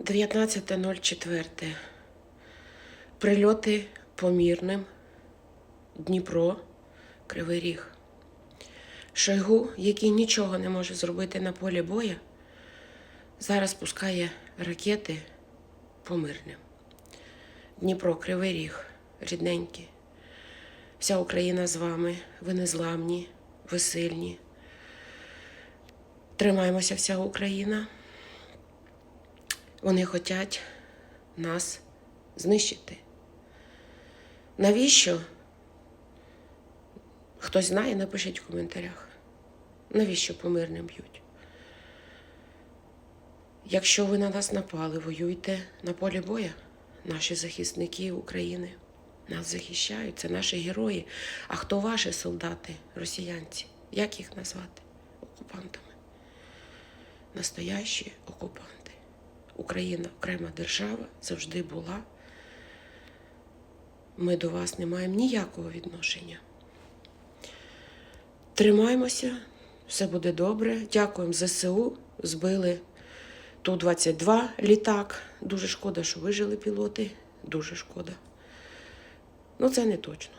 19.04. Прильоти по мірним. Дніпро, Кривий Ріг. Шойгу, який нічого не може зробити на полі боя, зараз пускає ракети по мирним. Дніпро, Кривий Ріг, рідненькі. Вся Україна з вами. Ви незламні, ви сильні. Тримаємося, вся Україна. Вони хочуть нас знищити. Навіщо? Хтось знає, напишіть в коментарях. Навіщо по мирним б'ють? Якщо ви на нас напали, воюйте на полі боя. Наші захисники України нас захищають, це наші герої. А хто ваші солдати, росіянці? Як їх назвати? Окупантами. Настоящі окупанти. Україна окрема держава завжди була. Ми до вас не маємо ніякого відношення. Тримаємося, все буде добре. Дякуємо ЗСУ. Збили Ту-22 літак. Дуже шкода, що вижили пілоти. Дуже шкода. Ну, це не точно.